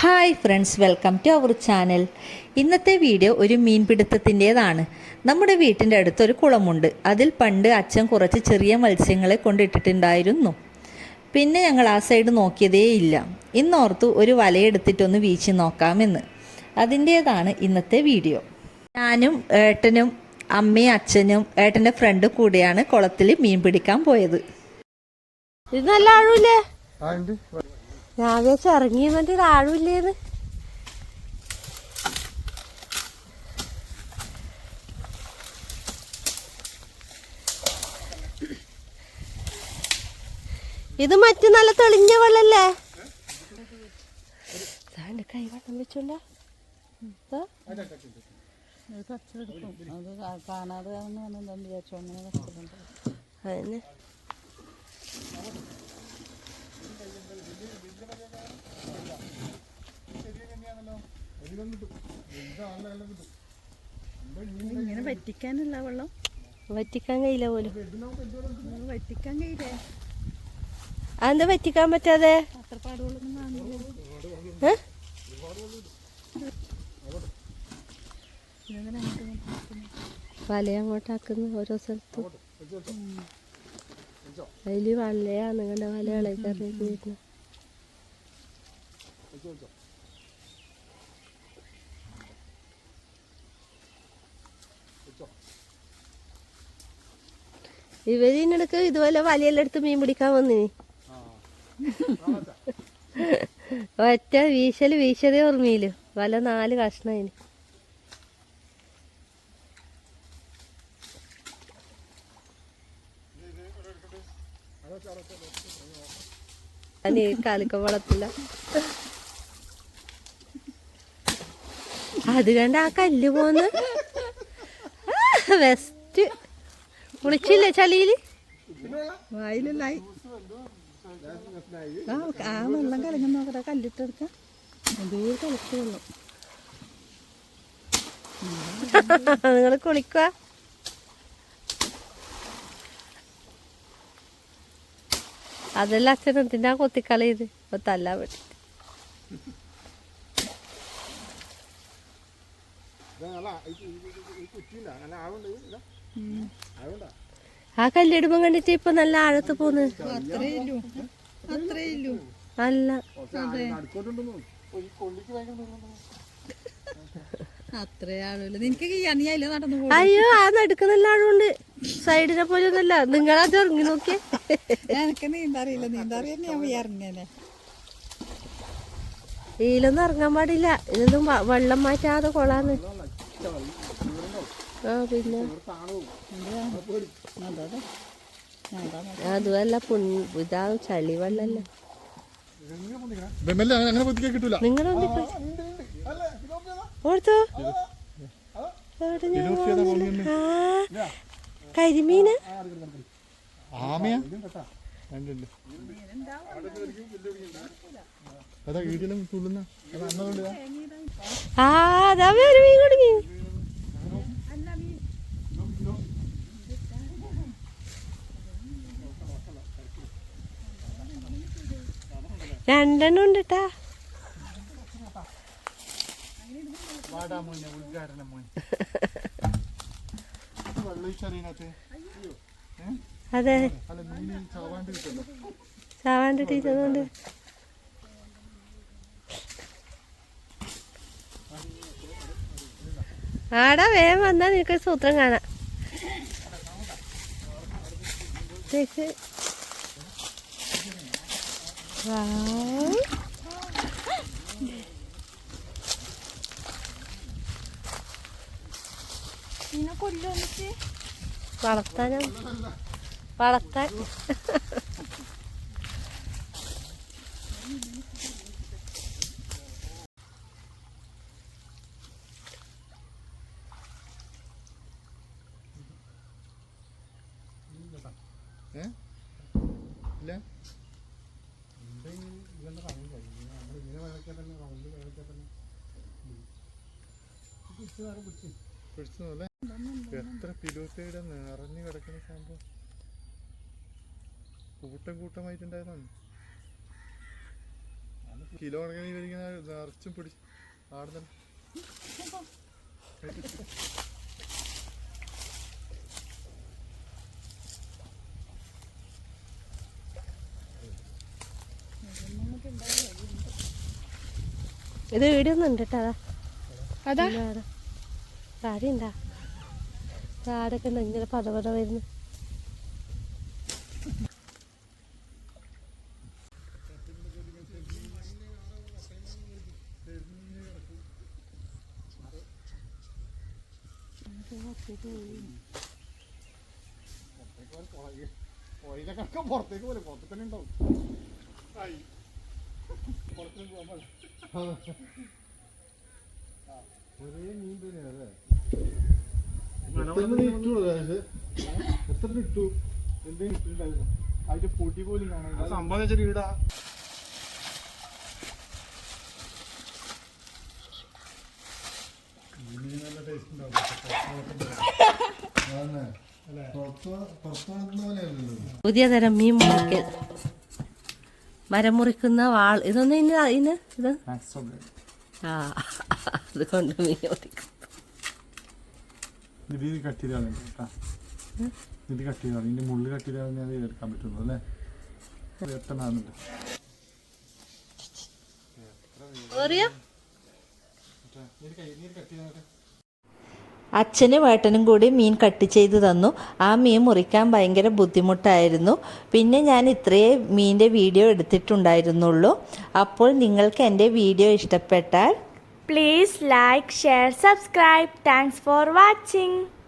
Hi friends welcome to our channel. ഇന്നത്തെ video ഒരു മീൻപിടുത്തത്തിന്റെതാണ്. നമ്മുടെ വീട്ടിന്റെ അടുത്തൊരു കുളമുണ്ട്. അതിൽ പണ്ട് അച്ഛൻ കുറച്ച് ചെറിയ മത്സ്യങ്ങളെ കൊണ്ടിട്ടിട്ടുണ്ടായിരുന്നു. പിന്നെ ഞങ്ങൾ ആ സൈഡ് നോക്കിയതേയില്ല ഇന്നോർത്തു ഒരു വലയെടുത്തിട്ടൊന്ന് വീശി നോക്കാമെന്ന്. അതിന്റേതാണ് ഇന്നത്തെ വീഡിയോ. ഞാനും ഏട്ടനും അമ്മയും അച്ഛനും ഏട്ടന്റെ ഫ്രണ്ടും കൂടെയാണ് കുളത്തിൽ മീൻ പിടിക്കാൻ പോയത്. ഇത് നല്ല ആഴൂല്ലേ ആ ഉണ്ട്. ഞാൻ വിചാരിച്ചു ഇറങ്ങി എന്നിട്ട് ഇത് ഇത് മറ്റു നല്ല തെളിഞ്ഞ വെള്ളല്ലേ? കൈ വട്ടം വെച്ചോണ്ട. ഇങ്ങനെ വറ്റിക്കാനുള്ള വെള്ളം. വറ്റിക്കാൻ കഴിയില്ല പോലും. വറ്റിക്കാൻ കഴിയില്ലേ? അതെന്താ വറ്റിക്കാൻ പറ്റാതെ? വല അങ്ങോട്ടാക്കുന്നു ഓരോ സ്ഥലത്തും. അതിൽ വലയാണ് നിങ്ങളുടെ വലകളൊക്കെ ഇറങ്ങി വരുന്നത് ഇവർ ഇതുപോലെ വലയെല്ലാം മീൻ പിടിക്കാൻ വന്നിനി ഒറ്റ വീശൽ വീശതേ ഓർമ്മയിൽ. വല നാല് കഷ്ണയിന്. അനി അത് കണ്ട ആ കല്ല് പോന്ന്. വെസ്റ്റ് കുളിച്ചില്ല ചളിയിൽ വായിലായി ആ ആ വെള്ളം കലങ്ങുന്ന നോക്കട്ടെ കല്ലിട്ടെടുക്കാം വെള്ളം നിങ്ങൾ കുളിക്കുക. അതെല്ലാം അച്ഛൻ എന്തിനാ കൊത്തിക്കളയത് ഇപ്പൊ തല്ലാൻ ആ കല്ലിടുമ്പം കണ്ടിട്ട് ഇപ്പൊ നല്ല ആഴത്ത് പോന്ന് അല്ല അയ്യോ ആ നടുക്കുന്നെല്ല ആഴമുണ്ട്. സൈഡിനെ പോലെ ഒന്നല്ല നിങ്ങളത് ഇറങ്ങി നോക്കിയേ. എനിക്ക് നീന്താറിയില്ല നീന്താറിയ ഞാൻ ഇറങ്ങിയല്ലേ ഇതിലൊന്നും ഇറങ്ങാൻ പാടില്ല. ഇതൊന്നും വെള്ളം മാറ്റാതെ കൊള്ളാന്ന് ആ പിന്നെ? അതുമല്ല ഇതാ ചളി വെള്ളല്ലേ. ഓർത്തോ. ആ, കരിമീന്? ആമയാ? രണ്ടുണ്ട്. അതാ വീട്ടിലും തുള്ളുന്ന അത് അന്നതുകൊണ്ട് ആ അതാ ഒരു മീൻ കുടുങ്ങി. രണ്ടെണ്ണം ഉണ്ട് ട്ടാ. വാടാ മോനെ ഉദ്ഘാടനം വെള്ളം ഒഴിച്ചറിയണത്തെ അതെ. ചാവാണ്ട്. ടീച്ചറുണ്ട് ആടാ വേഗം വന്നാ നിനക്ക് സൂത്രം കാണാം. വളർത്താനാ? വളർത്താൻ. എത്ര പിലോസയുടെ നിറഞ്ഞു കിടക്കുന്ന സംഭവം. കൂട്ടം കൂട്ടമായിട്ടുണ്ടായതാണ്. കിലോ കണക്കിന് ഇവരിങ്ങനെ നിറച്ചും പിടിച്ച് ആടുന്ന ഇത് ഉണ്ട് കേട്ടോ അതാ താടിയുണ്ടാ താടൊക്കെ ഉണ്ട്. ഇങ്ങനെ പത പത വരുന്നു. എത്ര അതിന്റെ പൊടി പോലും കാണാൻ സംഭവം വെച്ചാൽ ഈടാ നല്ല ടേസ്റ്റ് ഉണ്ടാവും പുറത്ത് പുറത്ത് നടത്തുന്ന പോലെയല്ലല്ലോ പുതിയ തരം മീൻ മുറിക്കൽ. മരം മുറിക്കുന്ന വാൾ. ഇതൊന്നും ഇന്ന് ഇന്ന് ഇത്? ആ അത് കൊണ്ട് മീൻ മുറിക്കും. ഇത് കട്ട്. ഇത് ഇതിന്റെ മുള്ളു കട്ട് ഞാൻ എടുക്കാൻ പറ്റുള്ളൂ അല്ലേ? നീര് കട്ട് അച്ഛനും ഏട്ടനും കൂടി മീൻ കട്ട് ചെയ്ത് തന്നു. ആ മീൻ മുറിക്കാൻ ഭയങ്കര ബുദ്ധിമുട്ടായിരുന്നു. പിന്നെ ഞാൻ ഇത്രയേ മീന്റെ വീഡിയോ എടുത്തിട്ടുണ്ടായിരുന്നുള്ളൂ. അപ്പോൾ നിങ്ങൾക്ക് എന്റെ വീഡിയോ ഇഷ്ടപ്പെട്ടാൽ please like share subscribe thanks for watching.